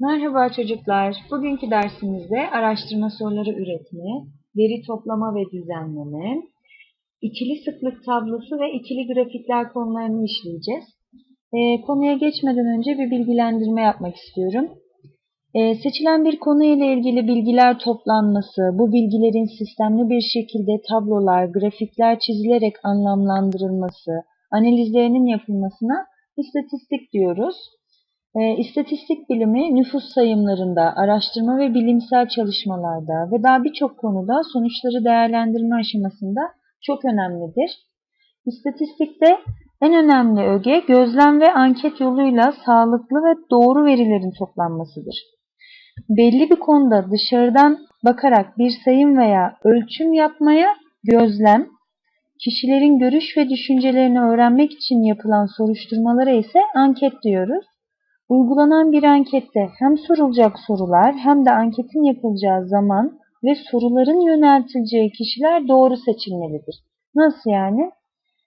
Merhaba çocuklar. Bugünkü dersimizde araştırma soruları üretme, veri toplama ve düzenleme, ikili sıklık tablosu ve ikili grafikler konularını işleyeceğiz. Ee, konuya geçmeden önce bir bilgilendirme yapmak istiyorum. Ee, seçilen bir konu ile ilgili bilgiler toplanması, bu bilgilerin sistemli bir şekilde tablolar, grafikler çizilerek anlamlandırılması, analizlerinin yapılmasına istatistik diyoruz. E, istatistik bilimi nüfus sayımlarında, araştırma ve bilimsel çalışmalarda ve daha birçok konuda sonuçları değerlendirme aşamasında çok önemlidir. İstatistikte en önemli öge gözlem ve anket yoluyla sağlıklı ve doğru verilerin toplanmasıdır. Belli bir konuda dışarıdan bakarak bir sayım veya ölçüm yapmaya gözlem, kişilerin görüş ve düşüncelerini öğrenmek için yapılan soruşturmalara ise anket diyoruz. Uygulanan bir ankette hem sorulacak sorular hem de anketin yapılacağı zaman ve soruların yöneltileceği kişiler doğru seçilmelidir. Nasıl yani?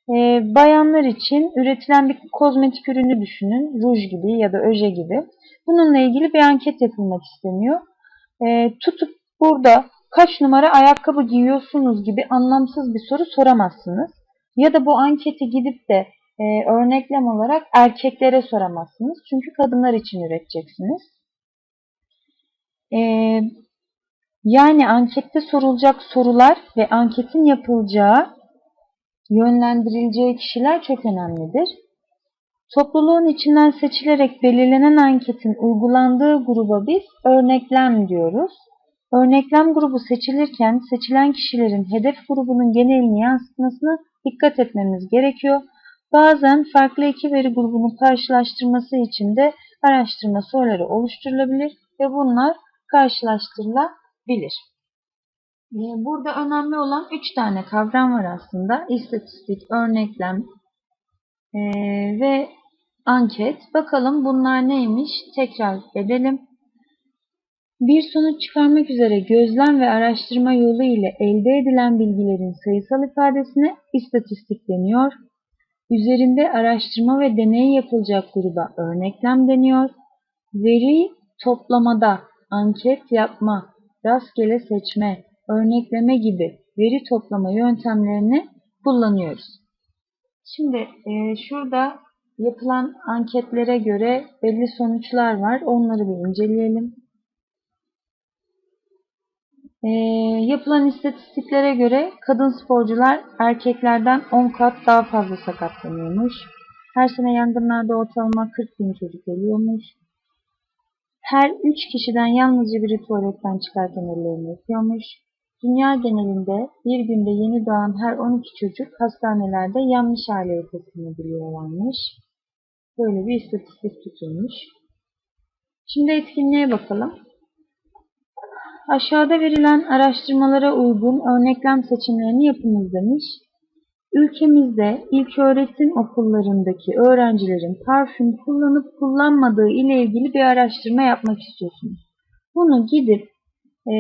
Ee, bayanlar için üretilen bir kozmetik ürünü düşünün. Ruj gibi ya da öje gibi. Bununla ilgili bir anket yapılmak isteniyor. Ee, tutup burada kaç numara ayakkabı giyiyorsunuz gibi anlamsız bir soru soramazsınız. Ya da bu anketi gidip de e, örneklem olarak erkeklere soramazsınız. Çünkü kadınlar için üreteceksiniz. E, yani ankette sorulacak sorular ve anketin yapılacağı, yönlendirileceği kişiler çok önemlidir. Topluluğun içinden seçilerek belirlenen anketin uygulandığı gruba biz örneklem diyoruz. Örneklem grubu seçilirken seçilen kişilerin hedef grubunun genelini yansıtmasına dikkat etmemiz gerekiyor. Bazen farklı iki veri grubunun karşılaştırması için de araştırma soruları oluşturulabilir ve bunlar karşılaştırılabilir. Ee, burada önemli olan üç tane kavram var aslında. İstatistik, örneklem ee, ve anket. Bakalım bunlar neymiş? Tekrar edelim. Bir sonuç çıkarmak üzere gözlem ve araştırma yolu ile elde edilen bilgilerin sayısal ifadesine istatistik deniyor. Üzerinde araştırma ve deney yapılacak gruba örneklem deniyor. Veri toplamada anket yapma, rastgele seçme, örnekleme gibi veri toplama yöntemlerini kullanıyoruz. Şimdi e, şurada yapılan anketlere göre belli sonuçlar var. Onları bir inceleyelim. E, yapılan istatistiklere göre kadın sporcular erkeklerden 10 kat daha fazla sakatlanıyormuş. Her sene yangınlarda ortalama 40 bin çocuk ölüyormuş. Her 3 kişiden yalnızca biri tuvaletten çıkarken ellerini yıkıyormuş. Dünya genelinde bir günde yeni doğan her 12 çocuk hastanelerde yanlış aileye teslim ediliyorlarmış. Böyle bir istatistik tutulmuş. Şimdi etkinliğe bakalım. Aşağıda verilen araştırmalara uygun örneklem seçimlerini yapınız demiş. Ülkemizde ilk öğretim okullarındaki öğrencilerin parfüm kullanıp kullanmadığı ile ilgili bir araştırma yapmak istiyorsunuz. Bunu gidip e,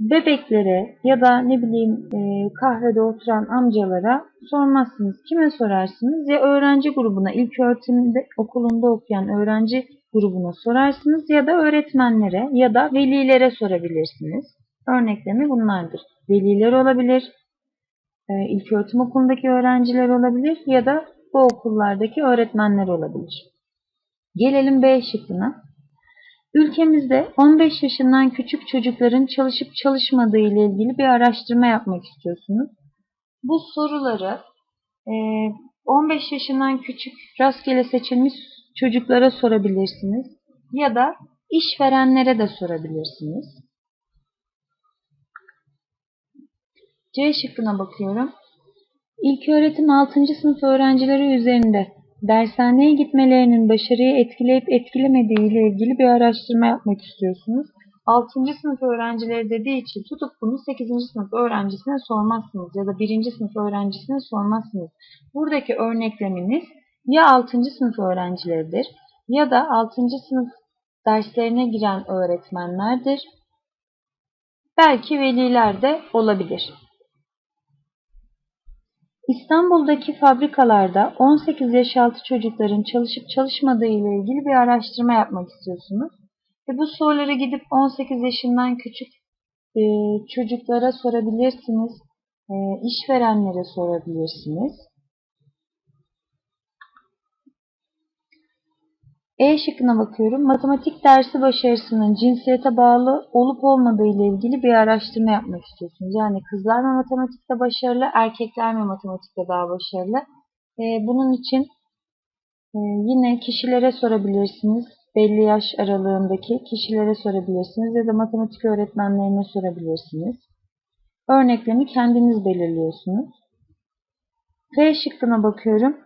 bebeklere ya da ne bileyim e, kahvede oturan amcalara sormazsınız. Kime sorarsınız? Ya öğrenci grubuna, ilk öğretimde okulunda okuyan öğrenci grubuna sorarsınız ya da öğretmenlere ya da velilere sorabilirsiniz. Örneklemi bunlardır. Veliler olabilir, e, ilk öğretim okulundaki öğrenciler olabilir ya da bu okullardaki öğretmenler olabilir. Gelelim B şıkkına. Ülkemizde 15 yaşından küçük çocukların çalışıp çalışmadığı ile ilgili bir araştırma yapmak istiyorsunuz. Bu soruları 15 e, yaşından küçük rastgele seçilmiş çocuklara sorabilirsiniz ya da işverenlere de sorabilirsiniz. C şıkkına bakıyorum. İlk öğretim 6. sınıf öğrencileri üzerinde dershaneye gitmelerinin başarıyı etkileyip etkilemediği ile ilgili bir araştırma yapmak istiyorsunuz. 6. sınıf öğrencileri dediği için tutup bunu 8. sınıf öğrencisine sormazsınız ya da 1. sınıf öğrencisine sormazsınız. Buradaki örnekleminiz ya 6. sınıf öğrencileridir ya da 6. sınıf derslerine giren öğretmenlerdir. Belki veliler de olabilir. İstanbul'daki fabrikalarda 18 yaş altı çocukların çalışıp çalışmadığı ile ilgili bir araştırma yapmak istiyorsunuz. Ve bu soruları gidip 18 yaşından küçük e, çocuklara sorabilirsiniz, e, işverenlere sorabilirsiniz. E şıkkına bakıyorum. Matematik dersi başarısının cinsiyete bağlı olup olmadığı ile ilgili bir araştırma yapmak istiyorsunuz. Yani kızlar mı matematikte başarılı, erkekler mi matematikte daha başarılı? E, bunun için e, yine kişilere sorabilirsiniz. Belli yaş aralığındaki kişilere sorabilirsiniz ya da matematik öğretmenlerine sorabilirsiniz. Örneklerini kendiniz belirliyorsunuz. F şıkkına bakıyorum.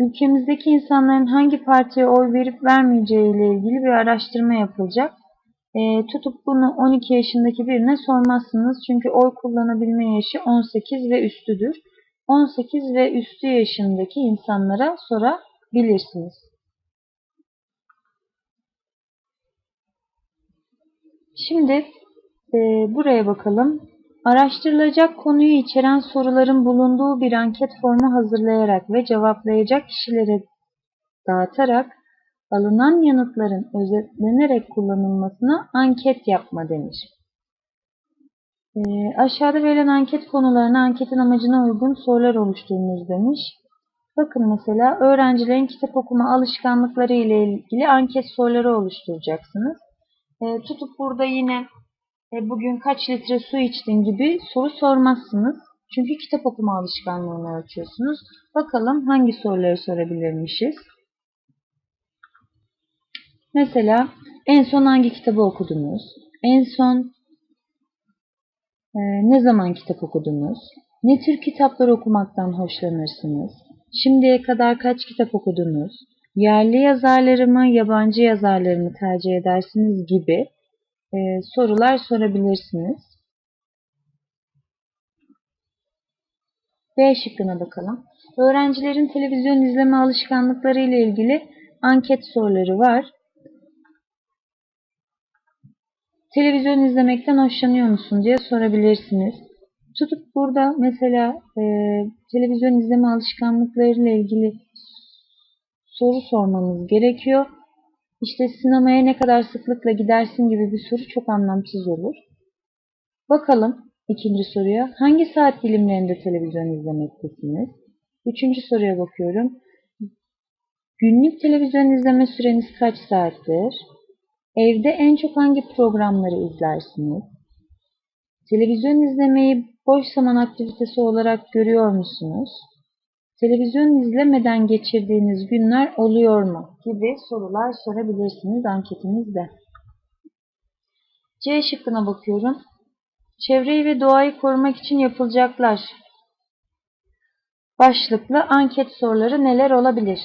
Ülkemizdeki insanların hangi partiye oy verip vermeyeceği ile ilgili bir araştırma yapılacak. E, tutup bunu 12 yaşındaki birine sormazsınız. Çünkü oy kullanabilme yaşı 18 ve üstüdür. 18 ve üstü yaşındaki insanlara sorabilirsiniz. Şimdi e, buraya bakalım. Araştırılacak konuyu içeren soruların bulunduğu bir anket formu hazırlayarak ve cevaplayacak kişilere dağıtarak alınan yanıtların özetlenerek kullanılmasına anket yapma denir. E, aşağıda verilen anket konularına anketin amacına uygun sorular oluşturunuz demiş. Bakın mesela öğrencilerin kitap okuma alışkanlıkları ile ilgili anket soruları oluşturacaksınız. E, tutup burada yine e, bugün kaç litre su içtin gibi soru sormazsınız. Çünkü kitap okuma alışkanlığını ölçüyorsunuz. Bakalım hangi soruları sorabilirmişiz. Mesela en son hangi kitabı okudunuz? En son e, ne zaman kitap okudunuz? Ne tür kitaplar okumaktan hoşlanırsınız? Şimdiye kadar kaç kitap okudunuz? Yerli yazarları mı, yabancı yazarları mı tercih edersiniz gibi e, sorular sorabilirsiniz. B şıkkına bakalım. Öğrencilerin televizyon izleme alışkanlıkları ile ilgili anket soruları var. Televizyon izlemekten hoşlanıyor musun diye sorabilirsiniz. Tutup burada mesela e, televizyon izleme alışkanlıkları ile ilgili soru sormamız gerekiyor. İşte sinemaya ne kadar sıklıkla gidersin gibi bir soru çok anlamsız olur. Bakalım ikinci soruya. Hangi saat dilimlerinde televizyon izlemektesiniz? Üçüncü soruya bakıyorum. Günlük televizyon izleme süreniz kaç saattir? Evde en çok hangi programları izlersiniz? Televizyon izlemeyi boş zaman aktivitesi olarak görüyor musunuz? Televizyon izlemeden geçirdiğiniz günler oluyor mu? gibi sorular sorabilirsiniz anketimizde. C şıkkına bakıyorum. Çevreyi ve doğayı korumak için yapılacaklar. Başlıklı anket soruları neler olabilir?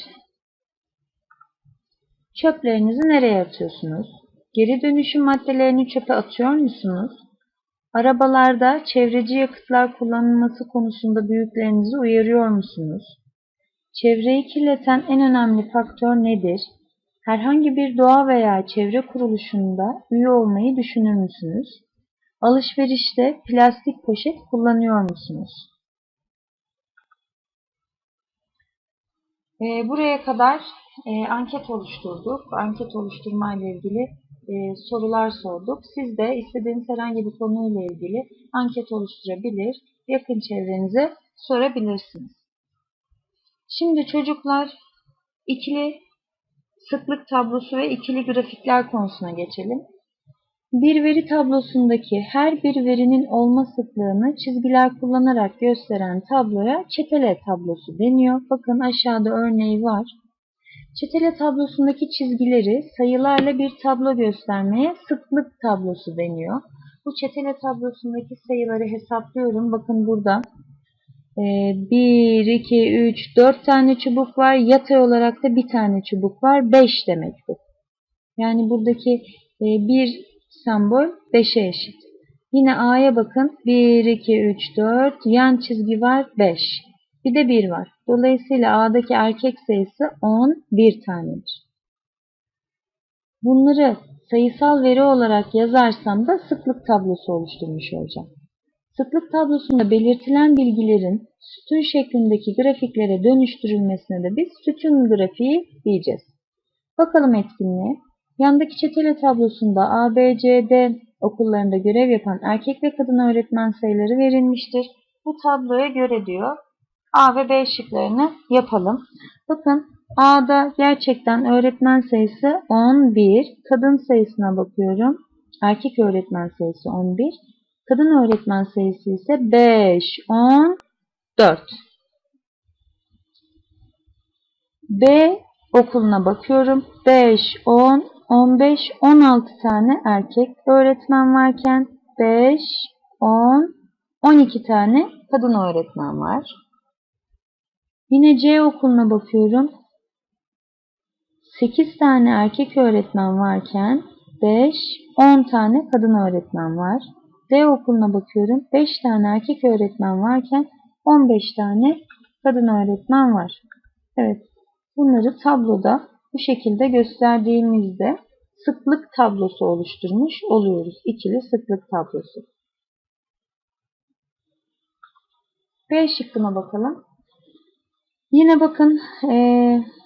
Çöplerinizi nereye atıyorsunuz? Geri dönüşüm maddelerini çöpe atıyor musunuz? Arabalarda çevreci yakıtlar kullanılması konusunda büyüklerinizi uyarıyor musunuz? Çevreyi kirleten en önemli faktör nedir? Herhangi bir doğa veya çevre kuruluşunda üye olmayı düşünür müsünüz? Alışverişte plastik poşet kullanıyor musunuz? E, buraya kadar e, anket oluşturduk. Anket oluşturma ile ilgili e, sorular sorduk. Siz de istediğiniz herhangi bir konuyla ilgili anket oluşturabilir, yakın çevrenize sorabilirsiniz. Şimdi çocuklar ikili sıklık tablosu ve ikili grafikler konusuna geçelim. Bir veri tablosundaki her bir verinin olma sıklığını çizgiler kullanarak gösteren tabloya çetele tablosu deniyor. Bakın aşağıda örneği var. Çetele tablosundaki çizgileri sayılarla bir tablo göstermeye sıklık tablosu deniyor. Bu çetele tablosundaki sayıları hesaplıyorum. Bakın burada 1, 2, 3, 4 tane çubuk var. Yatay olarak da bir tane çubuk var. 5 demek bu. Yani buradaki e, bir sembol 5'e eşit. Yine A'ya bakın. 1, 2, 3, 4. Yan çizgi var 5. Bir de 1 var. Dolayısıyla A'daki erkek sayısı 10, 1 tanedir. Bunları sayısal veri olarak yazarsam da sıklık tablosu oluşturmuş olacağım. Sıklık tablosunda belirtilen bilgilerin sütun şeklindeki grafiklere dönüştürülmesine de biz sütun grafiği diyeceğiz. Bakalım etkinliğe. Yandaki çetele tablosunda A, B, C, D okullarında görev yapan erkek ve kadın öğretmen sayıları verilmiştir. Bu tabloya göre diyor A ve B şıklarını yapalım. Bakın A'da gerçekten öğretmen sayısı 11, kadın sayısına bakıyorum. Erkek öğretmen sayısı 11, kadın öğretmen sayısı ise 5, 10, 4. B okuluna bakıyorum. 5, 10, 15, 16 tane erkek öğretmen varken 5, 10, 12 tane kadın öğretmen var. Yine C okuluna bakıyorum. 8 tane erkek öğretmen varken 5, 10 tane kadın öğretmen var. D okuluna bakıyorum. 5 tane erkek öğretmen varken 15 tane kadın öğretmen var. Evet, bunları tabloda bu şekilde gösterdiğimizde sıklık tablosu oluşturmuş oluyoruz. İkili sıklık tablosu. B şıkkına bakalım. Yine bakın e,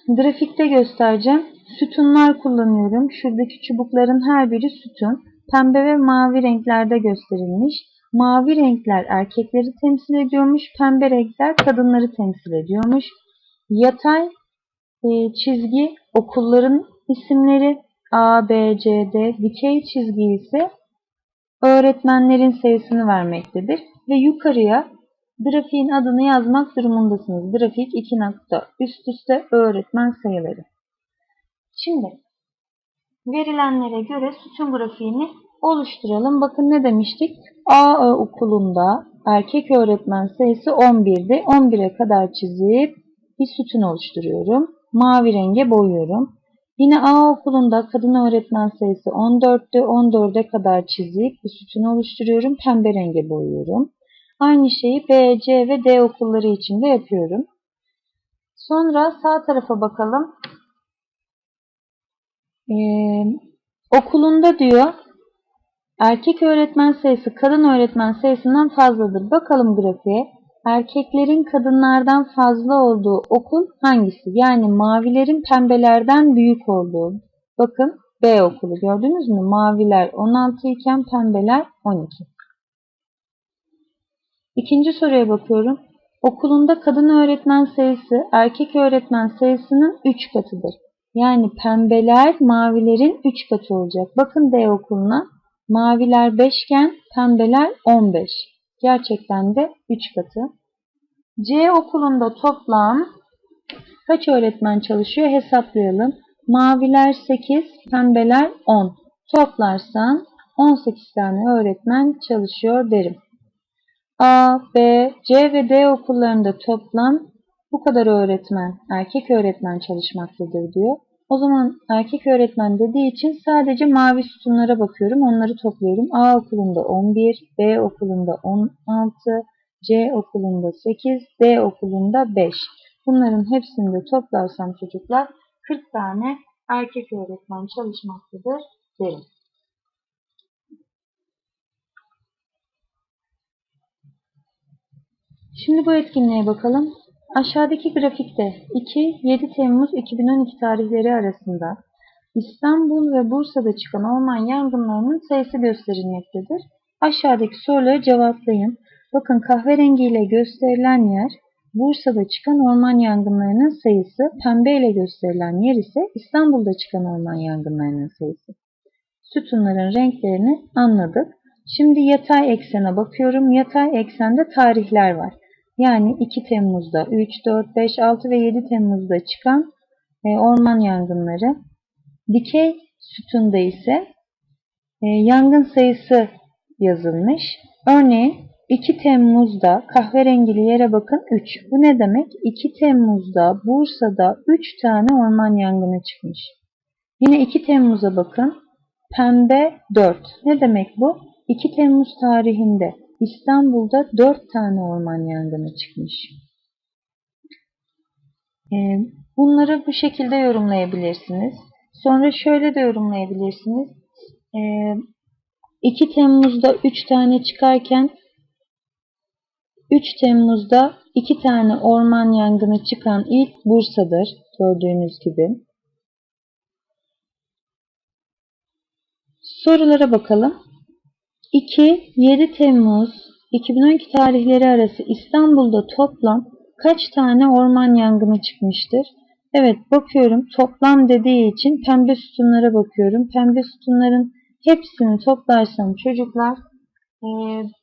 grafikte göstereceğim. Sütunlar kullanıyorum. Şuradaki çubukların her biri sütun. Pembe ve mavi renklerde gösterilmiş. Mavi renkler erkekleri temsil ediyormuş. Pembe renkler kadınları temsil ediyormuş. Yatay e, çizgi okulların isimleri A, B, C, D. Dikey çizgi ise öğretmenlerin sayısını vermektedir. Ve yukarıya grafiğin adını yazmak durumundasınız. Grafik 2 nokta üst üste öğretmen sayıları. Şimdi verilenlere göre sütun grafiğini oluşturalım. Bakın ne demiştik? A okulunda erkek öğretmen sayısı 11'di. 11'e kadar çizip bir sütun oluşturuyorum. Mavi renge boyuyorum. Yine A okulunda kadın öğretmen sayısı 14'tü. 14'e kadar çizip bir sütun oluşturuyorum. Pembe renge boyuyorum. Aynı şeyi B, C ve D okulları için de yapıyorum. Sonra sağ tarafa bakalım. Ee, okulunda diyor erkek öğretmen sayısı kadın öğretmen sayısından fazladır. Bakalım grafiğe. Erkeklerin kadınlardan fazla olduğu okul hangisi? Yani mavilerin pembelerden büyük olduğu. Bakın B okulu gördünüz mü? Maviler 16 iken pembeler 12. İkinci soruya bakıyorum. Okulunda kadın öğretmen sayısı erkek öğretmen sayısının 3 katıdır. Yani pembeler mavilerin 3 katı olacak. Bakın D okuluna maviler 5 iken pembeler 15. Gerçekten de 3 katı. C okulunda toplam kaç öğretmen çalışıyor hesaplayalım. Maviler 8, pembeler 10. Toplarsam 18 tane öğretmen çalışıyor derim. A, B, C ve D okullarında toplam bu kadar öğretmen, erkek öğretmen çalışmaktadır diyor. O zaman erkek öğretmen dediği için sadece mavi sütunlara bakıyorum. Onları topluyorum. A okulunda 11, B okulunda 16, C okulunda 8, D okulunda 5. Bunların hepsini de toplarsam çocuklar 40 tane erkek öğretmen çalışmaktadır derim. Şimdi bu etkinliğe bakalım. Aşağıdaki grafikte 2-7 Temmuz 2012 tarihleri arasında İstanbul ve Bursa'da çıkan orman yangınlarının sayısı gösterilmektedir. Aşağıdaki soruları cevaplayın. Bakın kahverengi ile gösterilen yer Bursa'da çıkan orman yangınlarının sayısı, pembe ile gösterilen yer ise İstanbul'da çıkan orman yangınlarının sayısı. Sütunların renklerini anladık. Şimdi yatay eksene bakıyorum. Yatay eksende tarihler var. Yani 2 Temmuz'da, 3, 4, 5, 6 ve 7 Temmuz'da çıkan e, orman yangınları. Dikey sütunda ise e, yangın sayısı yazılmış. Örneğin 2 Temmuz'da kahverengili yere bakın 3. Bu ne demek? 2 Temmuz'da Bursa'da 3 tane orman yangını çıkmış. Yine 2 Temmuz'a bakın. Pembe 4. Ne demek bu? 2 Temmuz tarihinde İstanbul'da 4 tane orman yangını çıkmış. Bunları bu şekilde yorumlayabilirsiniz. Sonra şöyle de yorumlayabilirsiniz. 2 Temmuz'da 3 tane çıkarken 3 Temmuz'da iki tane orman yangını çıkan il Bursa'dır. Gördüğünüz gibi. Sorulara bakalım. 2. 7 Temmuz 2012 tarihleri arası İstanbul'da toplam kaç tane orman yangını çıkmıştır? Evet bakıyorum toplam dediği için pembe sütunlara bakıyorum. Pembe sütunların hepsini toplarsam çocuklar e,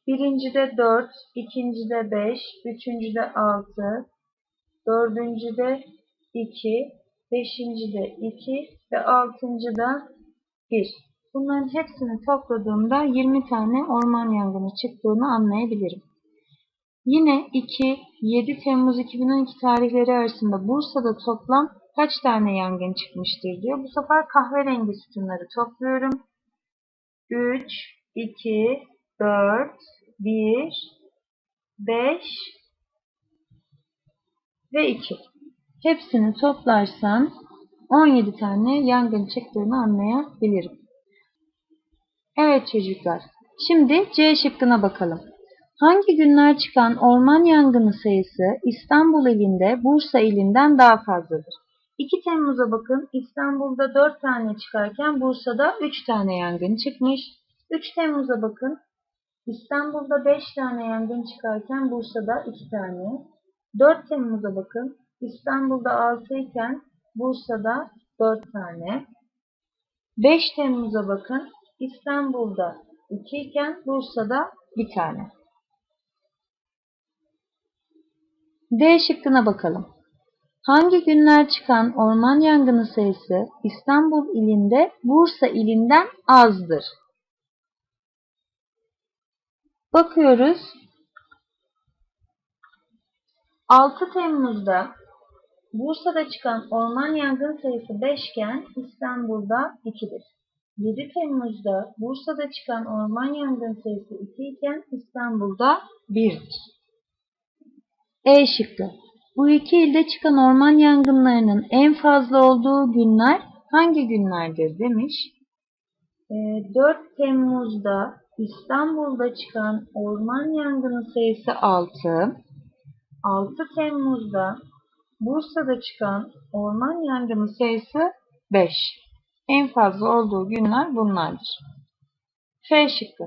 birincide 4, ikincide 5, üçüncüde 6, dördüncüde 2, beşincide 2 ve altıncıda 1. Bunların hepsini topladığımda 20 tane orman yangını çıktığını anlayabilirim. Yine 2, 7 Temmuz 2012 tarihleri arasında Bursa'da toplam kaç tane yangın çıkmıştır diyor. Bu sefer kahverengi sütunları topluyorum. 3, 2, 4, 1, 5 ve 2. Hepsini toplarsam 17 tane yangın çıktığını anlayabilirim. Evet çocuklar. Şimdi C şıkkına bakalım. Hangi günler çıkan orman yangını sayısı İstanbul ilinde Bursa ilinden daha fazladır? 2 Temmuz'a bakın İstanbul'da 4 tane çıkarken Bursa'da 3 tane yangın çıkmış. 3 Temmuz'a bakın İstanbul'da 5 tane yangın çıkarken Bursa'da 2 tane. 4 Temmuz'a bakın İstanbul'da 6 iken Bursa'da 4 tane. 5 Temmuz'a bakın İstanbul'da 2 iken Bursa'da 1 tane. D şıkkına bakalım. Hangi günler çıkan orman yangını sayısı İstanbul ilinde Bursa ilinden azdır? Bakıyoruz. 6 Temmuz'da Bursa'da çıkan orman yangın sayısı 5 iken İstanbul'da 2'dir. 7 Temmuz'da Bursa'da çıkan orman yangın sayısı 2 iken İstanbul'da 1'dir. E şıkkı. Bu iki ilde çıkan orman yangınlarının en fazla olduğu günler hangi günlerdir demiş. 4 Temmuz'da İstanbul'da çıkan orman yangını sayısı 6. 6 Temmuz'da Bursa'da çıkan orman yangını sayısı 5. En fazla olduğu günler bunlardır. F şıkkı.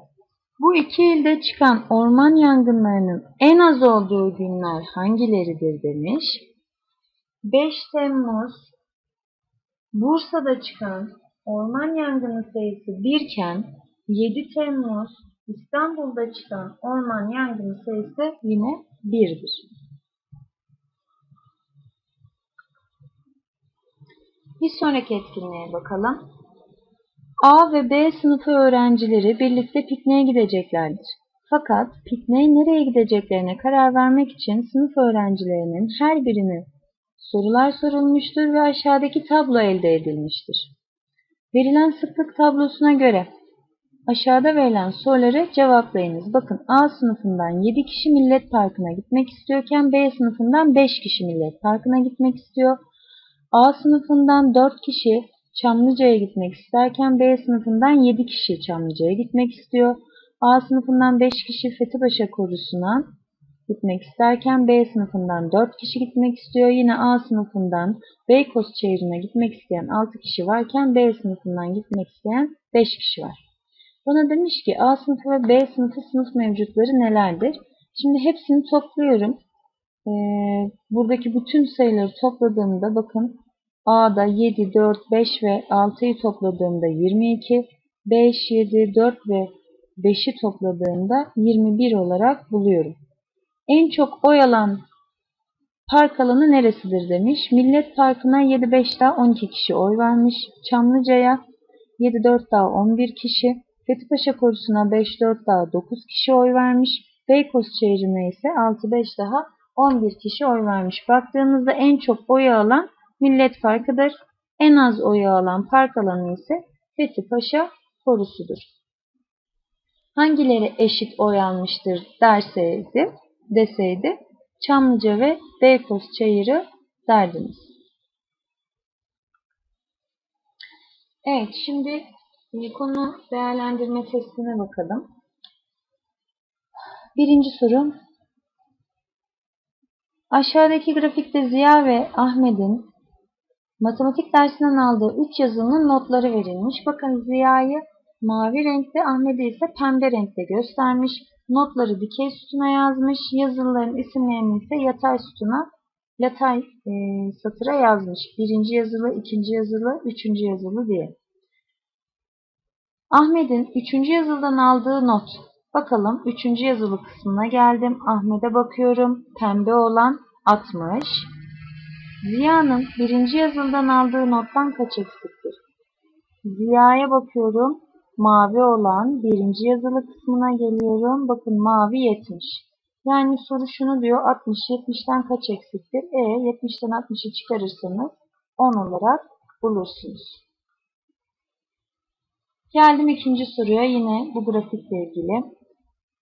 Bu iki ilde çıkan orman yangınlarının en az olduğu günler hangileridir demiş. 5 Temmuz Bursa'da çıkan orman yangını sayısı 1 iken 7 Temmuz İstanbul'da çıkan orman yangını sayısı yine 1'dir. Bir sonraki etkinliğe bakalım. A ve B sınıfı öğrencileri birlikte pikniğe gideceklerdir. Fakat pikniğe nereye gideceklerine karar vermek için sınıf öğrencilerinin her birine sorular sorulmuştur ve aşağıdaki tablo elde edilmiştir. Verilen sıklık tablosuna göre aşağıda verilen soruları cevaplayınız. Bakın A sınıfından 7 kişi Millet Parkı'na gitmek istiyorken B sınıfından 5 kişi Millet Parkı'na gitmek istiyor. A sınıfından 4 kişi Çamlıca'ya gitmek isterken B sınıfından 7 kişi Çamlıca'ya gitmek istiyor. A sınıfından 5 kişi Fethipaşa Korusu'na gitmek isterken B sınıfından 4 kişi gitmek istiyor. Yine A sınıfından Beykoz Çayırı'na gitmek isteyen 6 kişi varken B sınıfından gitmek isteyen 5 kişi var. Bana demiş ki A sınıfı ve B sınıfı sınıf mevcutları nelerdir? Şimdi hepsini topluyorum. Ee, buradaki bütün sayıları topladığımda bakın A'da 7, 4, 5 ve 6'yı topladığımda 22, 5, 7, 4 ve 5'i topladığımda 21 olarak buluyorum. En çok oy alan park alanı neresidir demiş. Millet Parkı'na 7, 5 daha 12 kişi oy vermiş. Çamlıca'ya 7, 4 daha 11 kişi. Fethipaşa Korusu'na 5, 4 daha 9 kişi oy vermiş. Beykoz Çayırı'na ise 6, 5 daha 11 kişi oy vermiş. Baktığınızda en çok oy alan Millet Parkı'dır. En az oyu alan park alanı ise Fethi Paşa korusudur. Hangileri eşit oy almıştır derseydi, deseydi Çamlıca ve Beykoz Çayırı derdiniz. Evet şimdi konu değerlendirme testine bakalım. Birinci soru Aşağıdaki grafikte Ziya ve Ahmet'in matematik dersinden aldığı 3 yazılının notları verilmiş. Bakın Ziya'yı mavi renkte, Ahmet'i ise pembe renkte göstermiş. Notları dikey sütuna yazmış. Yazılıların isimlerini ise yatay sütuna, yatay e, satıra yazmış. Birinci yazılı, ikinci yazılı, üçüncü yazılı diye. Ahmet'in üçüncü yazılıdan aldığı not. Bakalım üçüncü yazılı kısmına geldim. Ahmet'e bakıyorum. Pembe olan 60. Ziya'nın birinci yazılıdan aldığı nottan kaç eksiktir? Ziya'ya bakıyorum. Mavi olan birinci yazılı kısmına geliyorum. Bakın mavi 70. Yani soru şunu diyor 60 70'ten kaç eksiktir? E 70'ten 60'ı çıkarırsanız 10 olarak bulursunuz. Geldim ikinci soruya yine bu grafikle ilgili.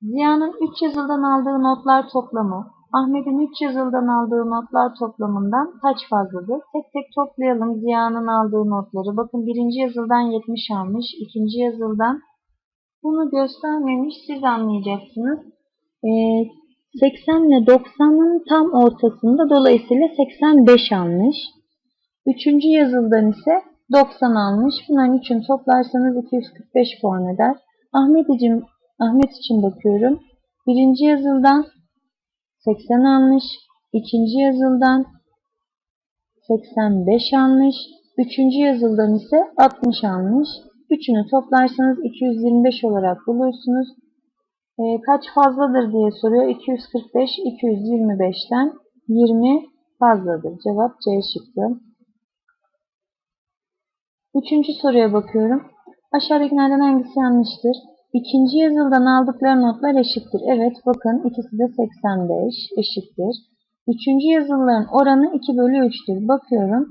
Ziya'nın 3 yazıldan aldığı notlar toplamı, Ahmet'in 3 yazıldan aldığı notlar toplamından kaç fazladır? Tek tek toplayalım Ziya'nın aldığı notları. Bakın birinci yazıldan 70 almış, ikinci yazıldan bunu göstermemiş siz anlayacaksınız. Ee, 80 ile 90'ın tam ortasında dolayısıyla 85 almış. Üçüncü yazıldan ise 90 almış. Bunların için toplarsanız 245 puan eder. Ahmet için, Ahmet için bakıyorum. Birinci yazıldan 80 almış. ikinci yazıldan 85 almış. Üçüncü yazıldan ise 60 almış. Üçünü toplarsanız 225 olarak bulursunuz. E, kaç fazladır diye soruyor. 245, 225'ten 20 fazladır. Cevap C şıkkı. Üçüncü soruya bakıyorum. Aşağıdakilerden hangisi yanlıştır? İkinci yazıldan aldıkları notlar eşittir. Evet bakın ikisi de 85 eşittir. Üçüncü yazılıların oranı 2 bölü 3'tür. Bakıyorum.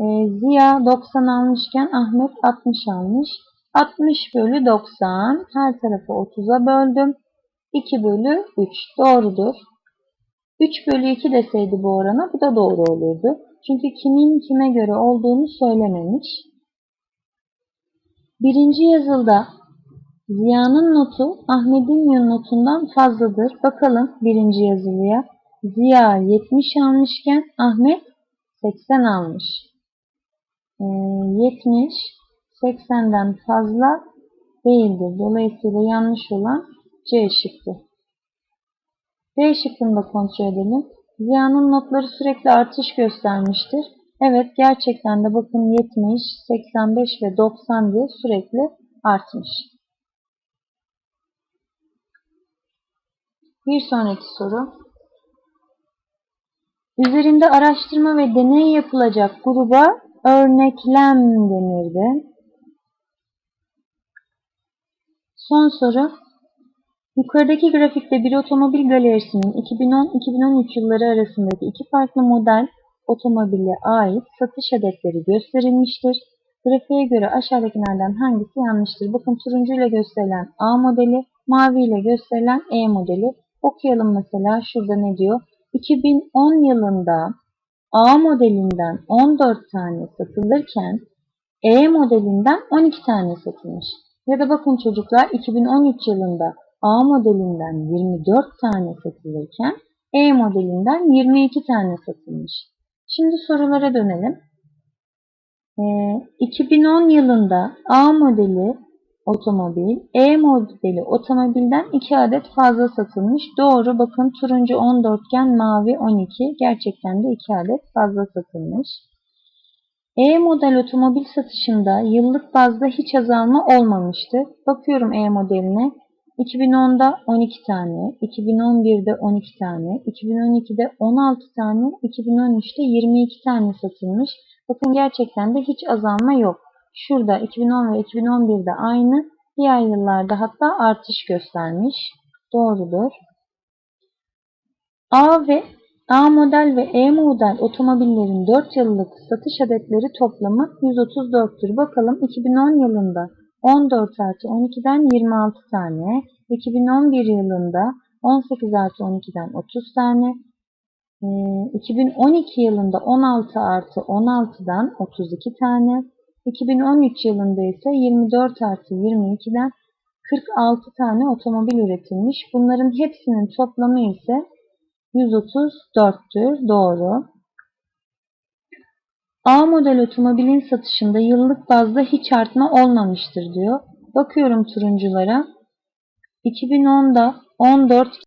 E, Ziya 90 almışken Ahmet 60 almış. 60 bölü 90 her tarafı 30'a böldüm. 2 bölü 3 doğrudur. 3 bölü 2 deseydi bu orana bu da doğru olurdu. Çünkü kimin kime göre olduğunu söylememiş. Birinci yazılda Ziya'nın notu Ahmet'in notundan fazladır. Bakalım birinci yazılıya. Ziya 70 almışken Ahmet 80 almış. Ee, 70 80'den fazla değildir. Dolayısıyla yanlış olan C şıkkı. D şıkkını da kontrol edelim. Ziya'nın notları sürekli artış göstermiştir. Evet gerçekten de bakın 70, 85 ve 90 diye sürekli artmış. Bir sonraki soru. Üzerinde araştırma ve deney yapılacak gruba örneklem denirdi. Son soru. Yukarıdaki grafikte bir otomobil galerisinin 2010-2013 yılları arasındaki iki farklı model otomobile ait satış adetleri gösterilmiştir. Grafiğe göre aşağıdakilerden hangisi yanlıştır? Bakın turuncu ile gösterilen A modeli, mavi ile gösterilen E modeli. Okuyalım mesela şurada ne diyor? 2010 yılında A modelinden 14 tane satılırken E modelinden 12 tane satılmış. Ya da bakın çocuklar 2013 yılında A modelinden 24 tane satılırken E modelinden 22 tane satılmış. Şimdi sorulara dönelim. Ee, 2010 yılında A modeli otomobil, E modeli otomobilden 2 adet fazla satılmış. Doğru bakın turuncu 14 iken mavi 12 gerçekten de 2 adet fazla satılmış. E model otomobil satışında yıllık bazda hiç azalma olmamıştı. Bakıyorum E modeline 2010'da 12 tane, 2011'de 12 tane, 2012'de 16 tane, 2013'te 22 tane satılmış. Bakın gerçekten de hiç azalma yok. Şurada 2010 ve 2011'de aynı, diğer yıllarda hatta artış göstermiş. Doğrudur. A ve A model ve E model otomobillerin 4 yıllık satış adetleri toplamı 134'tür. Bakalım 2010 yılında 14 artı 12'den 26 tane, 2011 yılında 18 artı 12'den 30 tane, 2012 ee, yılında 16 artı 16'dan 32 tane, 2013 yılında ise 24 artı 22'den 46 tane otomobil üretilmiş. Bunların hepsinin toplamı ise 134'tür. Doğru. A model otomobilin satışında yıllık bazda hiç artma olmamıştır diyor. Bakıyorum turunculara. 2010'da 14